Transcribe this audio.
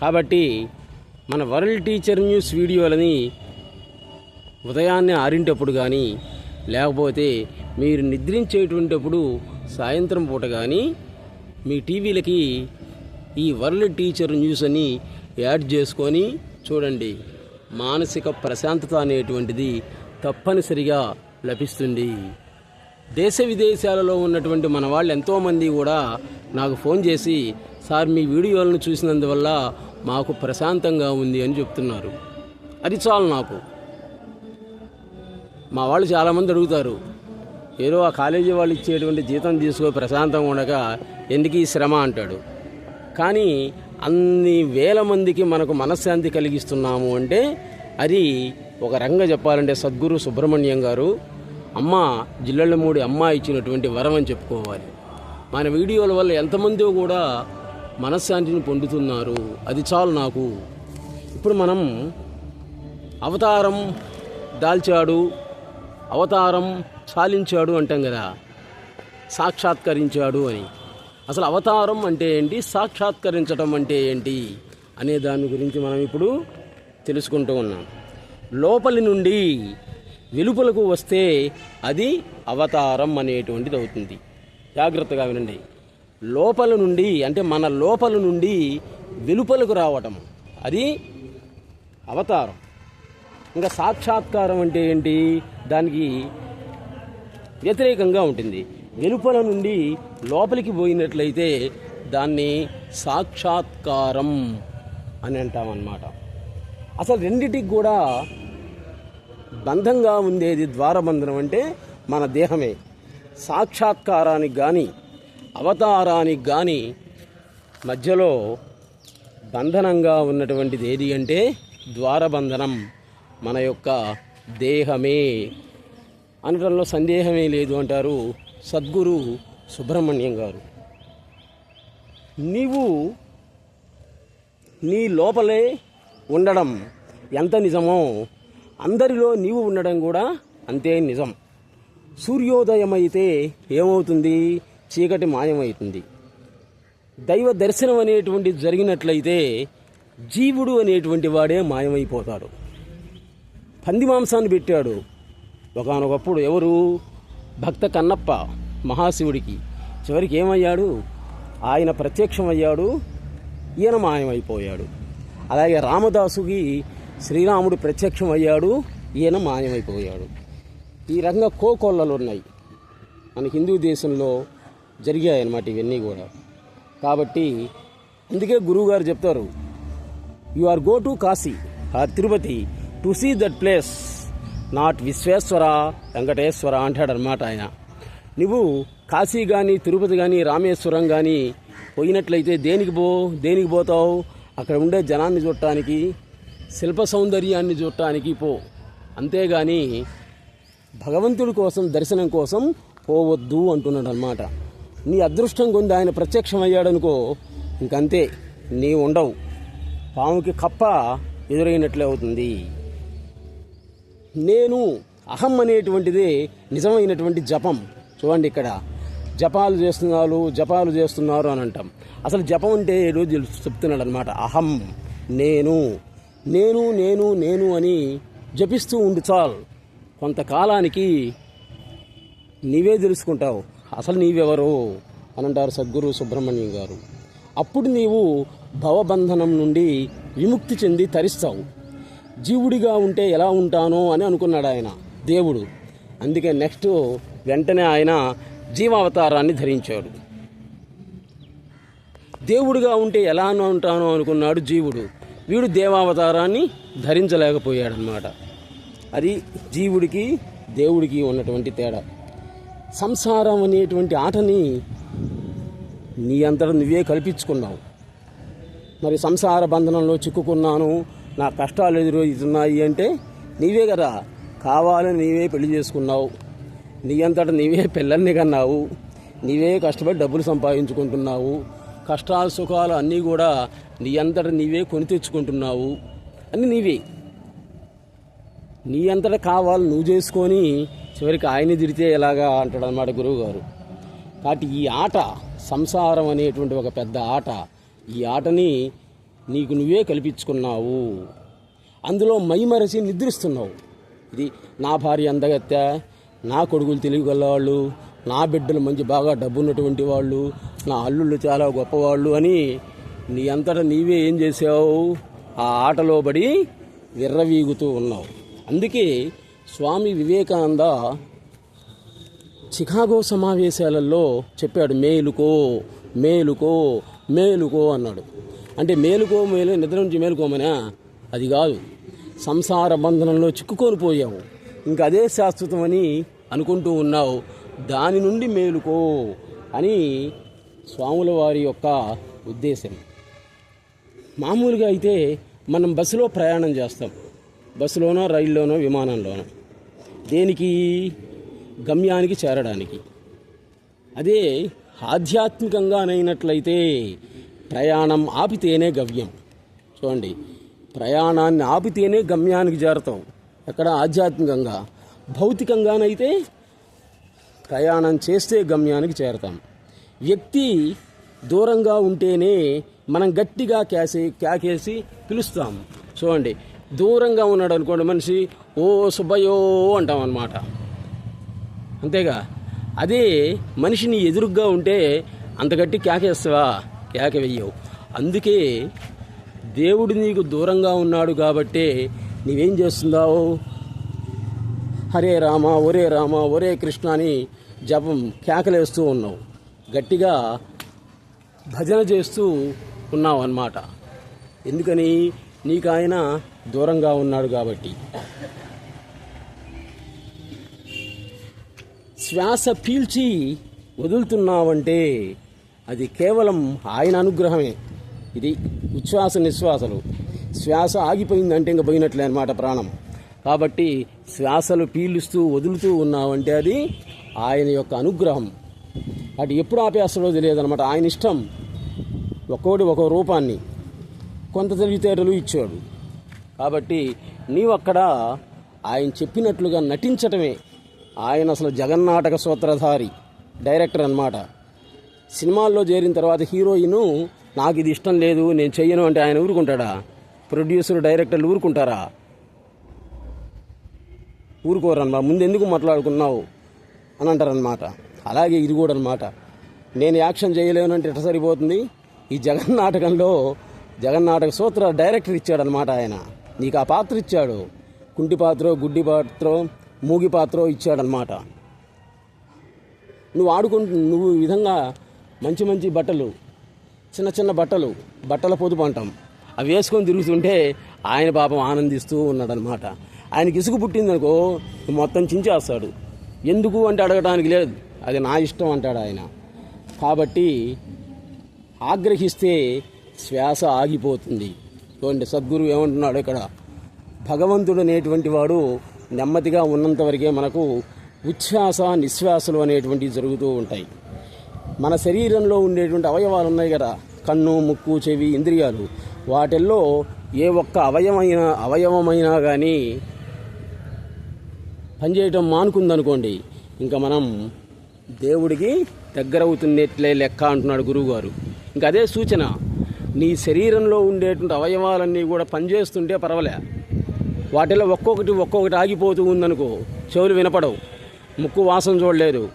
కాబట్టి మన world teacher news వీడియోలని ఉదయాన్నే ఆరింటప్పుడు కానీ లేకపోతే మీరు నిద్రించేటువంటిప్పుడు సాయంత్రం పూట కానీ మీ టీవీలకి ఈ వరల్డ్ టీచర్ న్యూస్ అని యాడ్ చేసుకొని చూడండి. మానసిక ప్రశాంతత అనేటువంటిది తప్పనిసరిగా లభిస్తుంది. దేశ విదేశాలలో ఉన్నటువంటి మన వాళ్ళు ఎంతోమంది కూడా నాకు ఫోన్ చేసి సార్ మీ వీడియోలను చూసినందువల్ల మాకు ప్రశాంతంగా ఉంది అని చెప్తున్నారు. అది చాలు నాకు. మా వాళ్ళు చాలామంది అడుగుతారు ఏదో ఆ కాలేజీ వాళ్ళు ఇచ్చేటువంటి జీతం తీసుకో ప్రశాంతంగా ఉండగా ఎందుకు ఈ శ్రమ? అంటాడు. కానీ అన్ని వేల మందికి మనకు మనశ్శాంతి కలిగిస్తున్నాము అంటే అది ఒక రంగం చెప్పాలంటే సద్గురు సుబ్రహ్మణ్యం గారు అమ్మ జిల్లెళ్ళమూడి అమ్మ ఇచ్చినటువంటి వరం అని చెప్పుకోవాలి. మన వీడియోల వల్ల ఎంతమందో కూడా మనశ్శాంతిని పొందుతున్నారు. అది చాలు నాకు. ఇప్పుడు మనం అవతారం దాల్చాడు అవతారం చాలించాడు అంటాం కదా. సాక్షాత్కరించాడు అని. అసలు అవతారం అంటే ఏంటి? సాక్షాత్కరించడం అంటే ఏంటి? అనే దాని గురించి మనం ఇప్పుడు తెలుసుకుంటూ ఉన్నాం. లోపలి నుండి వెలుపలకు వస్తే అది అవతారం అనేటువంటిది అవుతుంది. జాగ్రత్తగా వినండి. లోపల నుండి అంటే మన లోపల నుండి వెలుపలకు రావటం. అది అవతారం. ఇంకా సాక్షాత్కారం అంటే ఏంటి? దానికి వ్యతిరేకంగా ఉంటుంది. వెలుపల నుండి లోపలికి పోయినట్లయితే దాన్ని సాక్షాత్కారం అని అంటామన్నమాట. అసలు రెండిటికి కూడా బంధంగా ఉండేది ద్వారబంధనం అంటే మన దేహమే. సాక్షాత్కారానికి కానీ అవతారానికి కానీ మధ్యలో బంధనంగా ఉన్నటువంటిది ఏది అంటే ద్వారబంధనం. మన యొక్క దేహమే. అనటంలో సందేహమే లేదు అంటారు సద్గురు సుబ్రహ్మణ్యం గారు. నీవు నీ లోపలే ఉండడం ఎంత నిజమో అందరిలో నీవు ఉండడం కూడా అంతే నిజం. సూర్యోదయం అయితే ఏమవుతుంది? చీకటి మాయమవుతుంది దైవ దర్శనం అనేటువంటి జరిగినట్లయితే జీవుడు అనేటువంటి వాడే మాయమైపోతాడు. పంది మాంసాన్ని పెట్టాడు. ఒకనొకప్పుడు ఎవరు? భక్త కన్నప్ప మహాశివుడికి. చివరికి ఏమయ్యాడు? ఆయన ప్రత్యక్షమయ్యాడు. ఈయన మాయమైపోయాడు. అలాగే రామదాసుకి శ్రీరాముడు ప్రత్యక్షమయ్యాడు. ఈయన మాయమైపోయాడు. ఈ రకంగా కోకొల్లలు ఉన్నాయి మన హిందూ దేశంలో జరిగాయి అన్నమాట ఇవన్నీ కూడా. కాబట్టి అందుకే గురువుగారు చెప్తారు you are go to Kashi or Tirupati to see that place not Vishweshwara Venkateshwara అంటాడనమాట ఆయన. నువ్వు కాశీ కానీ తిరుపతి కానీ రామేశ్వరం కానీ పోయినట్లయితే దేనికి పో దేనికి పోతావు? అక్కడ ఉండే జనాన్ని చూడటానికి శిల్ప సౌందర్యాన్ని చూడటానికి పో. అంతేగాని భగవంతుడి కోసం దర్శనం కోసం పోవద్దు అంటున్నాడు అనమాట నీ అదృష్టం కొంది ఆయన ప్రత్యక్షమయ్యాడనుకో ఇంకంతే నీ ఉండవు. పాముకి కప్ప ఎదురైనట్లే అవుతుంది. నేను అహం అనేటువంటిదే నిజమైనటువంటి జపం. చూడండి ఇక్కడ జపాలు చేస్తున్నారు జపాలు చేస్తున్నారు అని అంటాం. అసలు జపం అంటే ఏదో చెప్తున్నాడు అనమాట అహం నేను నేను నేను నేను అని జపిస్తూ ఉండు చాలు. కొంతకాలానికి నీవే తెలుసుకుంటావు. అసలు నీవెవరు? అని అంటారు సద్గురు సుబ్రహ్మణ్యం గారు. అప్పుడు నీవు భవబంధనం నుండి విముక్తి చెంది తరిస్తావు. జీవుడిగా ఉంటే ఎలా ఉంటానో అని అనుకున్నాడు ఆయన దేవుడు. అందుకే నెక్స్ట్ వెంటనే ఆయన జీవావతారాన్ని ధరించాడు. దేవుడిగా ఉంటే ఎలా ఉంటానో అనుకున్నాడు జీవుడు. వీడు దేవావతారాన్ని ధరించలేకపోయాడనమాట అది జీవుడికి దేవుడికి ఉన్నటువంటి తేడా. సంసారం అనేటువంటి ఆటని నీ అంతట నువ్వే కల్పించుకున్నావు. మరి సంసార బంధనంలో చిక్కుకున్నాను నా కష్టాలు ఎదురవుతున్నాయి అంటే నీవే కదా కావాలని నీవే పెళ్ళి చేసుకున్నావు. నీ అంతటా నీవే పిల్లల్ని కన్నావు. నీవే కష్టపడి డబ్బులు సంపాదించుకుంటున్నావు. కష్టాలు సుఖాలు అన్నీ కూడా నీ అంతట నీవే కొని తెచ్చుకుంటున్నావు. అని నీవే. నీ అంతట కావాలి నువ్వు చేసుకొని చివరికి ఆయన తిరితే ఎలాగా అంటాడు అన్నమాట గురువు గారు కాబట్టి ఈ ఆట సంసారం అనేటువంటి ఒక పెద్ద ఆట ఈ ఆటని నీకు నువ్వే కల్పించుకున్నావు. అందులో మైమరసి నిద్రిస్తున్నావు. ఇది నా భార్య అందగత్య నా కొడుకులు తెలియగలవాళ్ళు నా బిడ్డలు మంచి బాగా డబ్బున్నటువంటి వాళ్ళు నా అల్లుళ్ళు చాలా గొప్పవాళ్ళు అని నీ అంతటా నీవే ఏం చేసావు? ఆ ఆటలో పడి విర్రవీగుతూ ఉన్నావు. అందుకే స్వామి వివేకానంద చికాగో సమావేశాలలో చెప్పాడు మేలుకో మేలుకో మేలుకో అన్నాడు. అంటే మేలుకో మేలు నిద్ర నుంచి మేలుకోమనా అది కాదు. సంసార బంధనంలో చిక్కుకొని పోయావు. ఇంకా అదే శాశ్వతమని అనుకుంటూ ఉన్నావు. దాని నుండి మేలుకో అని స్వాముల వారి యొక్క ఉద్దేశం. మామూలుగా అయితే మనం బస్సులో ప్రయాణం చేస్తాం. బస్సులోనో రైల్లోనో విమానంలోనో. దేనికి? గమ్యానికి చేరడానికి. అదే ఆధ్యాత్మికంగానైనట్లయితే ప్రయాణం ఆపితేనే గవ్యం. చూడండి ప్రయాణాన్ని ఆపితేనే గమ్యానికి చేరతాం. ఎక్కడ? ఆధ్యాత్మికంగా. భౌతికంగానైతే ప్రయాణం చేస్తే గమ్యానికి చేరతాం. వ్యక్తి దూరంగా ఉంటేనే మనం గట్టిగా కేసి కేకేసి పిలుస్తాం. చూడండి దూరంగా ఉన్నాడు అనుకోండి మనిషి ఓ సుబ్బయ్యో అంటాం అన్నమాట. అంతేగా? అదే మనిషిని ఎదురుగ్గా ఉంటే అంత గట్టి కేకేస్తావా కేక వెయ్యవు. అందుకే దేవుడు నీకు దూరంగా ఉన్నాడు కాబట్టే నీవేం చేస్తున్నావు? హరే రామ ఒరే రామ ఒరే కృష్ణ అని జపం కేకలేస్తూ ఉన్నావు. గట్టిగా భజన చేస్తూ ఉన్నావు అన్నమాట ఎందుకని? నీకు ఆయన దూరంగా ఉన్నాడు కాబట్టి. శ్వాస పీల్చి వదులుతున్నావంటే అది కేవలం ఆయన అనుగ్రహమే. ఇది ఉచ్ఛ్వాస నిశ్వాసలు. శ్వాస ఆగిపోయిందంటే ఇంకా పోయినట్లే అనమాట ప్రాణం. కాబట్టి శ్వాసలు పీలుస్తూ వదులుతూ ఉన్నావంటే అది ఆయన యొక్క అనుగ్రహం. అటు ఎప్పుడు ఆపేస్తాడో తెలియదు అనమాట ఆయన ఇష్టం ఒక్కోటి ఒక్కో రూపాన్ని. కొంత తెలివితేటలు ఇచ్చాడు. కాబట్టి నీవు అక్కడ ఆయన చెప్పినట్లుగా నటించటమే ఆయన అసలు జగన్నాటక సూత్రధారి డైరెక్టర్ అన్నమాట. సినిమాల్లో చేరిన తర్వాత హీరోయిన్ నాకు ఇది ఇష్టం లేదు నేను చెయ్యను అంటే ఆయన ఊరుకుంటాడా? ప్రొడ్యూసర్ డైరెక్టర్లు ఊరుకుంటారా? ఊరుకోరన్మా ముందు ఎందుకు మాట్లాడుకున్నావు? అని అంటారనమాట అలాగే ఇది కూడా అనమాట నేను యాక్షన్ చేయలేనంటే ఎట్ట సరిపోతుంది? ఈ జగన్నాటకంలో జగన్నాటక సూత్ర డైరెక్టర్ ఇచ్చాడనమాట ఆయన. నీకు ఆ పాత్ర ఇచ్చాడు. కుంటి పాత్ర గుడ్డి పాత్ర మూగి పాత్ర ఇచ్చాడనమాట నువ్వు ఆడుకుంటు నువ్వు ఈ విధంగా మంచి మంచి బట్టలు చిన్న చిన్న బట్టలు బట్టల పొదుపు అంటాం. అవి వేసుకొని తిరుగుతుంటే ఆయన పాపం ఆనందిస్తూ ఉన్నాడనమాట ఆయనకి ఇసుగు పుట్టిందనుకో మొత్తం చించేస్తాడు. ఎందుకు అంటే అడగడానికి లేదు. అది నా ఇష్టం అంటాడు ఆయన. కాబట్టి ఆగ్రహిస్తే శ్వాస ఆగిపోతుంది. చూడండి సద్గురువు ఏమంటున్నాడు ఇక్కడ? భగవంతుడు అనేటువంటి వాడు నెమ్మదిగా ఉన్నంత వరకే మనకు ఉచ్ఛ్వాస నిశ్వాసలు అనేటువంటివి జరుగుతూ ఉంటాయి. మన శరీరంలో ఉండేటువంటి అవయవాలు ఉన్నాయి కదా? కన్ను ముక్కు చెవి ఇంద్రియాలు. వాటిల్లో ఏ ఒక్క అవయవమైన అవయవమైనా కానీ పనిచేయటం మానుకుందనుకోండి ఇంకా మనం దేవుడికి దగ్గరవుతున్నట్లే లెక్క అంటున్నాడు గురువుగారు. ఇంకా అదే సూచన. నీ శరీరంలో ఉండేటువంటి అవయవాలన్నీ కూడా పనిచేస్తుంటే పర్వాలే. వాటిలో ఒక్కొక్కటి ఒక్కొక్కటి ఆగిపోతూ ఉందనుకో చెవులు వినపడవు ముక్కు వాసన చూడలేదు.